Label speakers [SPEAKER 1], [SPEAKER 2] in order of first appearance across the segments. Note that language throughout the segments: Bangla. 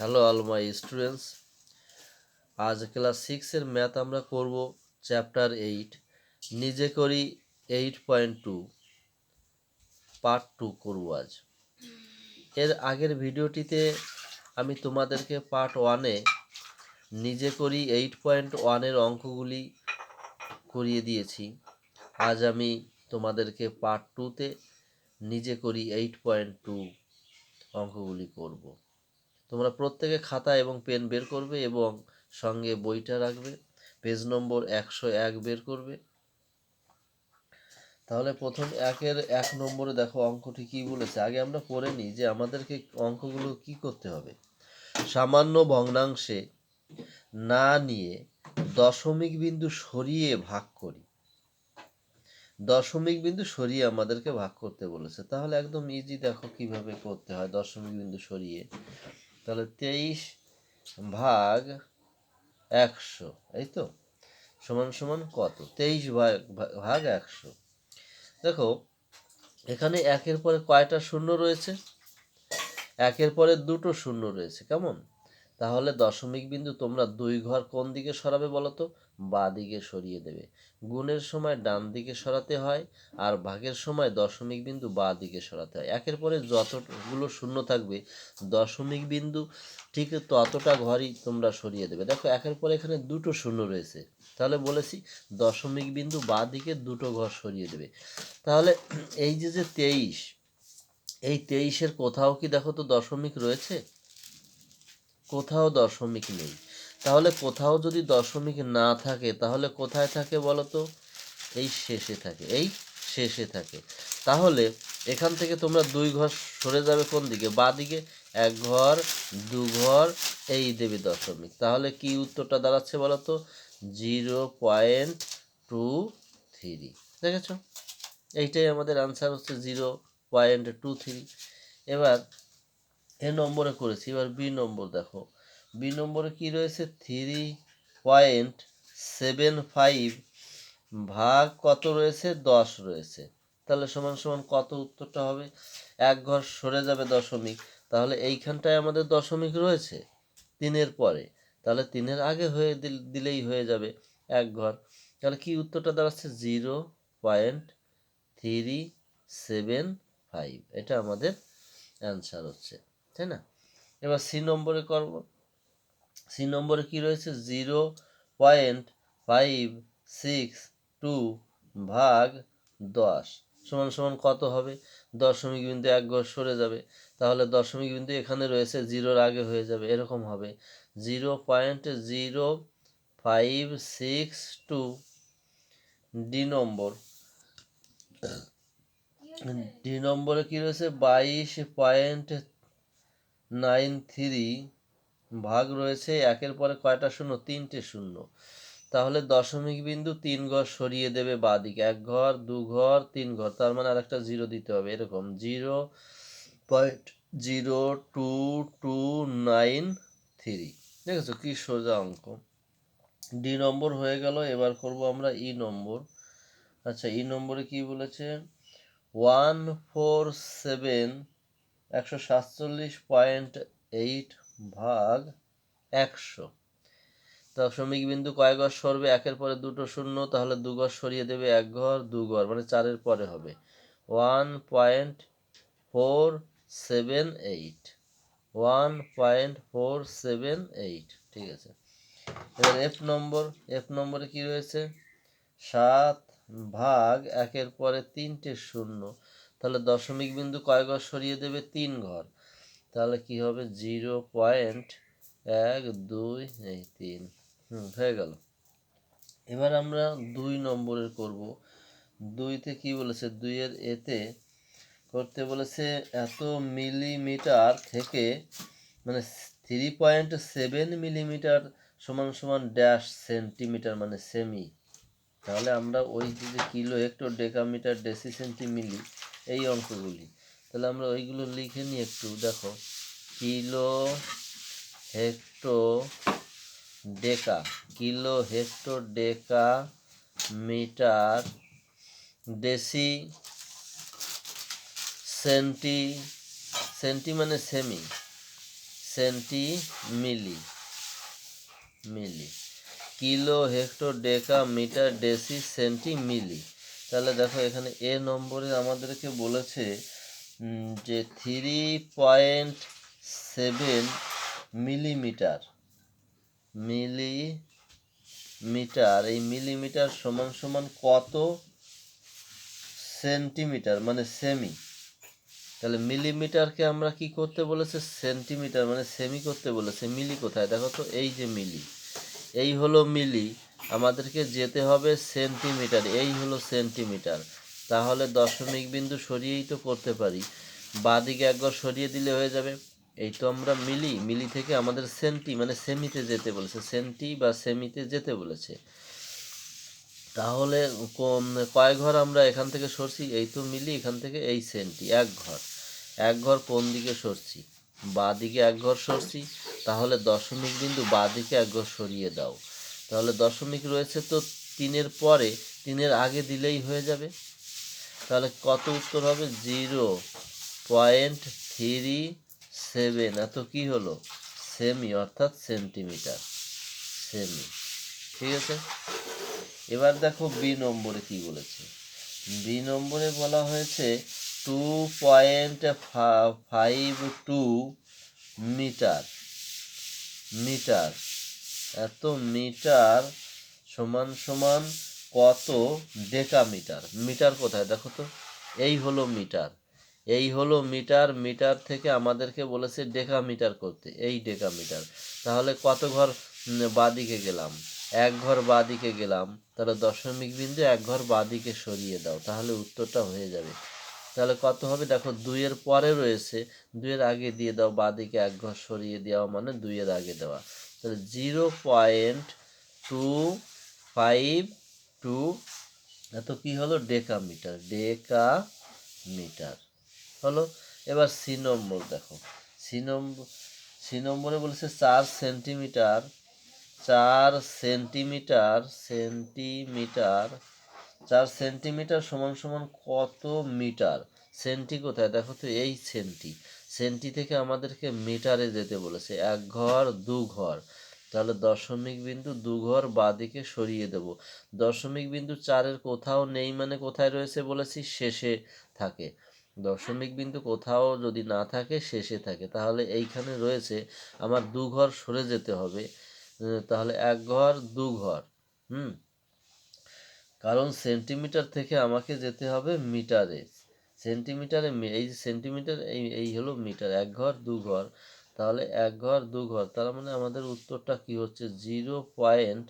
[SPEAKER 1] হ্যালো অল মাই স্টুডেন্টস আজ ক্লাস সিক্সের ম্যাথ আমরা করব চ্যাপ্টার এইট নিজে করি eight point two part two করব আজ। এর আগের ভিডিওটিতে আমি তোমাদেরকে পার্ট ওয়ানে নিজে করি এইট পয়েন্ট ওয়ানের অঙ্কগুলি করিয়ে দিয়েছি। আজ আমি তোমাদেরকে পার্ট টুতে নিজে করি এইট পয়েন্ট টু অঙ্কগুলি করব। তোমরা প্রত্যেকে খাতা এবং পেন বের করবে এবং সঙ্গে বইটা রাখবে। পেজ নম্বর একশো এক বের করবে। তাহলে প্রথম একের এক নম্বরে দেখো অঙ্কটি কি বলেছে? আগে আমরা পড়ে নিই যে আমাদেরকে অঙ্কগুলো কি করতে হবে। সামান্য ভগ্নাংশে না নিয়ে দশমিক বিন্দু সরিয়ে ভাগ করি। দশমিক বিন্দু সরিয়ে আমাদেরকে ভাগ করতে বলেছে। তাহলে একদম ইজি দেখো কীভাবে করতে হয় দশমিক বিন্দু সরিয়ে। তাহলে তেইশ ভাগ একশো, এই তো? সমান সমান কত? তেইশ ভাগ ভাগ একশো। দেখো, এখানে একের পরে কয়টা শূন্য রয়েছে? একের পরে দুটো শূন্য রয়েছে, কেমন? তাহলে দশমিক বিন্দু তোমরা দুই ঘর কোন দিকে সরাবে বলো তো বা দিকে সরিয়ে দেবে। গুণের সময় ডান দিকে সরাতে হয় আর ভাগের সময় দশমিক বিন্দু বা দিকে সরাতে হয়। একের পরে যতগুলো শূন্য থাকবে, দশমিক বিন্দু ঠিক ততটা ঘরই তোমরা সরিয়ে দেবে। দেখো, একের পরে এখানে দুটো শূন্য রয়েছে। তাহলে বলেছি দশমিক বিন্দু বা দিকে দুটো ঘর সরিয়ে দেবে। তাহলে এই যে যে তেইশ, এই তেইশের কোথাও কি দেখো তো দশমিক রয়েছে? কোথাও দশমিক নেই। তাহলে কোথাও যদি দশমিক না থাকে, তাহলে কোথায় থাকে বলো তো এই শেষে থাকে, এই শেষে থাকে। তাহলে এখান থেকে তোমরা দুই ঘর সরে যাবে কোন দিকে? বা দিকে এক ঘর, দু ঘর, এই দেবে দশমিক। তাহলে কি উত্তরটা দাঁড়াচ্ছে বলো তো জিরো পয়েন্ট টু থ্রি। দেখেছ? এইটাই আমাদের আনসার হচ্ছে জিরো পয়েন্ট টু থ্রি। এবার এ নম্বরে করেছি, এবার বি নম্বর দেখো। বি নম্বরে কি রয়েছে? থ্রি পয়েন্ট সেভেন ফাইভ ভাগ কত রয়েছে? দশ রয়েছে। তাহলে সমান সমান কত উত্তরটা হবে? এক ঘর সরে যাবে দশমিক। তাহলে এইখানটায় আমাদের দশমিক রয়েছে তিনের পরে। তাহলে তিনের আগে হয়ে দিলেই হয়ে যাবে এক ঘর। তাহলে কি উত্তরটা দাঁড়াচ্ছে? Zero point three seven five এটা আমাদের অ্যান্সার হচ্ছে। তাই না? এবার সি নম্বরে করব। সি নম্বরে কি রয়েছে? Zero point five six two ভাগ দশ। সমান সমান কত হবে? দশমিক বিন্দু এক ঘর সরে যাবে। তাহলে দশমিক বিন্দু এখানে রয়েছে জিরোর আগে হয়ে যাবে। এরকম হবে। Zero point zero five six two D নম্বর। ডি নম্বরে কী রয়েছে? বাইশ পয়েন্ট নাইন থ্রি ভাগ রয়েছে, একের পরে কয়টা শূন্য? তিনটে শূন্য। তাহলে দশমিক বিন্দু তিন ঘর সরিয়ে দেবে বাদিকে। এক ঘর, দু ঘর, তিন ঘর। তার মানে আর একটা জিরো দিতে হবে। এরকম zero point zero two two nine three দেখেছ কি সোজা অঙ্ক? ডি নম্বর হয়ে গেল। এবার করব আমরা ই নম্বর। আচ্ছা ই নম্বরে কি বলেছে? ওয়ান ফোর সেভেন একশো সাতচল্লিশ পয়েন্ট এইট ভাগ একশো। দশমিক বিন্দু কয় ঘর সরবে? একের পরে দুটো শূন্য, তাহলে দু ঘর সরিয়ে দেবে এক ঘর, দু ঘর মানে চারের পরে হবে। One point four seven eight. One point four seven eight, ঠিক আছে। এবার এফ নম্বর এফ নম্বরে কি রয়েছে? সাত ভাগ একের পরে তিনটে শূন্য। তাহলে দশমিক বিন্দু কয় ঘর সরিয়ে দেবে? তিন ঘর। তাহলে কি হবে? জিরো পয়েন্ট এক, দুই, এই তিন। হুম, হয়ে গেল। এবার আমরা দুই নম্বরের করব। দুইতে কি বলেছে? দুইয়ের এতে করতে বলেছে এত মিলিমিটার থেকে মানে থ্রি পয়েন্ট সেভেন মিলিমিটার সমান সমান ড্যাশ সেন্টিমিটার মানে সেমি। তাহলে আমরা ওই যে kilo hecto decametre deci centi milli এই অঙ্কগুলি তাহলে আমরা ওইগুলো লিখে নিই একটু, দেখো। Kilo hecto deca kilo hecto deca metre deci centi centi মানে semi, centi milli milli. Kilo hecto deca metre deci centi milli. তাহলে দেখো এখানে এ নম্বরে আমাদেরকে বলেছে যে three point seven millimetre milli metre এই মিলিমিটার সমান সমান কত সেন্টিমিটার মানে সেমি তাহলে মিলিমিটারকে আমরা কি করতে বলেছে? সেন্টিমিটার মানে সেমি করতে বলেছে। মিলি কোথায়? দেখো তো, এই যে মিলি, এই হলো মিলি। আমাদেরকে যেতে হবে সেন্টিমিটার, এই হলো সেন্টিমিটার। তাহলে দশমিক বিন্দু সরিয়েই তো করতে পারি। বাদিকে একবার সরিয়ে দিলে হয়ে যাবে। এই তো আমরা মিলি মিলি থেকে আমাদের সেন্টি মানে সেমিতে যেতে বলেছে, সেন্টি বা সেমিতে যেতে বলেছে। তাহলে কয় ঘর আমরা এখান থেকে সরছি? এই তো মিলি, এখান থেকে এই সেন্টি, এক ঘর। এক ঘর কোন দিকে সরছি? বা দিকে এক ঘর সরছি। তাহলে দশমিক বিন্দু বা দিকে এক ঘর সরিয়ে দাও। তাহলে দশমিক রয়েছে তো তিনের পরে, তিনের আগে দিলেই হয়ে যাবে। তাহলে কত উত্তর হবে? Zero point three seven. এত কি হলো? সেমি, অর্থাৎ সেন্টিমিটার। সেমি। ঠিক আছে? এবার দেখো বি নম্বরে কি বলেছে। বি নম্বরে বলা হয়েছে two point five two metre. Metre. এত মিটার সমান সমান কত ডেকা মিটার মিটার কোথায়? দেখো তো। এই হলো মিটার। এই হলো মিটার। মিটার থেকে আমাদেরকে বলেছে ডেকা মিটার করতে। এই ডেকা মিটার তাহলে কত ঘর বাদিকে গেলাম? এক ঘর বাদিকে গেলাম। তাহলে দশমিক বিন্দু এক ঘর বাদিকে সরিয়ে দাও। তাহলে উত্তরটা হয়ে যাবে। তাহলে কত হবে? দেখো, দুইয়ের পরে রয়েছে। দুইয়ের আগে দিয়ে দাও। বাদিকে এক ঘর সরিয়ে দেওয়া মানে দুইয়ের আগে দেওয়া। তাহলে zero point two five two, এত কি হলো? ডেকামিটার ডেকা মিটার হলো? এবার সি নম্বর দেখো। সি নম্বর সি নম্বরে বলেছে চার সেন্টিমিটার চার সেন্টিমিটার সেন্টিমিটার, চার সেন্টিমিটার সমান সমান কত মিটার? সেন্টি কোথায়? দেখো তো এই সেন্টি। সেন্টি থেকে আমাদেরকে মিটারে যেতে বলেছে, এক ঘর, দু ঘর। তাহলে দশমিক বিন্দু দু ঘর বাদিকে সরিয়ে দেব। দশমিক বিন্দু চারের কোথাও নেই মানে কোথায় রয়েছে বলেছি? শেষে থাকে। দশমিক বিন্দু কোথাও যদি না থাকে, শেষে থাকে। তাহলে এইখানে রয়েছে আমার দু ঘর সরে যেতে হবে। তাহলে এক ঘর, দু ঘর। হুম? কারণ সেন্টিমিটার থেকে আমাকে যেতে হবে মিটারে। সেন্টিমিটারে এই সেন্টিমিটার এই এই হলো মিটার এক ঘর, দু ঘর। তাহলে এক ঘর, দু ঘর, তার মানে আমাদের উত্তরটা কি হচ্ছে? জিরো পয়েন্ট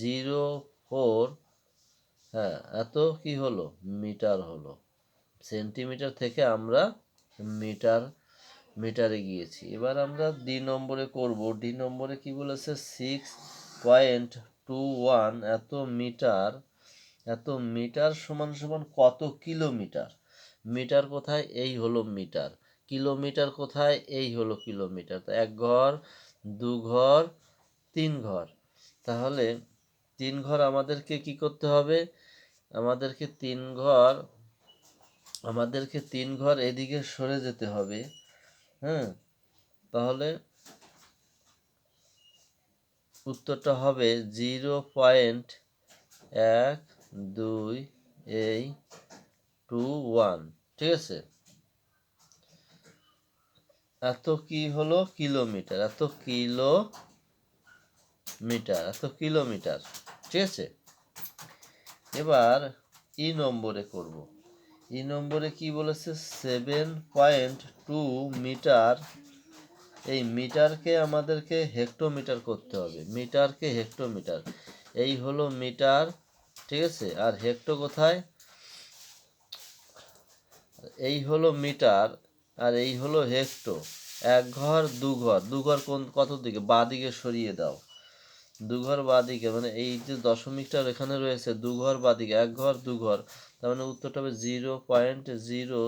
[SPEAKER 1] জিরো ফোর হ্যাঁ এত কি হলো? মিটার হলো। সেন্টিমিটার থেকে আমরা মিটার মিটারে গিয়েছি। এবার আমরা ডি নম্বরে করব। ডি নম্বরে কি বলেছে? সিক্স পয়েন্ট টু ওয়ান এত মিটার এত মিটার সমান সমান কত কিলোমিটার? মিটার কোথায়? এই হলো মিটার। কিলোমিটার কোথায়? এই হলো কিলোমিটার। তো এক ঘর, দু ঘর, তিন ঘর। তাহলে তিন ঘর আমাদেরকে কি করতে হবে? আমাদেরকে তিন ঘর, আমাদেরকে তিন ঘর এদিকে সরে যেতে হবে। হ্যাঁ? তাহলে উত্তরটা হবে জিরো পয়েন্ট এক দুই এই টু ওয়ান ঠিক আছে এত কি হলো? কিলোমিটার। এত কিলো মিটার এত কিলোমিটার। ঠিক আছে এবার ই নম্বরে করব। ই নম্বরে কি বলেছে? Seven point two metre. এই মিটারকে আমাদেরকে হেক্টোমিটার করতে হবে। মিটারকে হেক্টোমিটার এই হলো মিটার ঠিক আছে আর হেক্টো কোথায়? এই হলো মিটার আর এই হলো হেক্টো। এক ঘর, দু ঘর। দু ঘর কোন, কত দিকে? বা দিকে সরিয়ে দাও। দু ঘর বা দিকে মানে এই যে দশমিকটা এখানে রয়েছে, দু ঘর বা দিকে, এক ঘর, দু ঘর। তার মানে উত্তরটা হবে zero point zero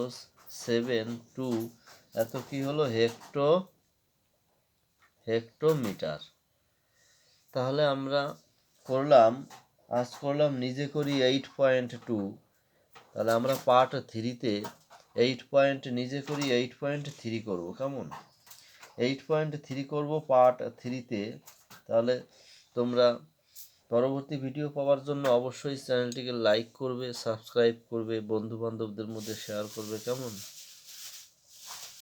[SPEAKER 1] seven two. এত কি হলো? Hecto, hectometre. তাহলে আমরা করলাম, আজ করলাম নিজে করি এইট পয়েন্ট টু তাহলে আমরা পার্ট থ্রিতে এইট পয়েন্ট নিজে করি এইট পয়েন্ট থ্রি করব, কেমন? এইট পয়েন্ট থ্রি করব পার্ট থ্রিতে তাহলে তোমরা পরবর্তী ভিডিও পাওয়ার জন্য অবশ্যই চ্যানেলটিকে লাইক করবে সাবস্ক্রাইব করবে বন্ধু বান্ধবদের মধ্যে শেয়ার করবে, কেমন?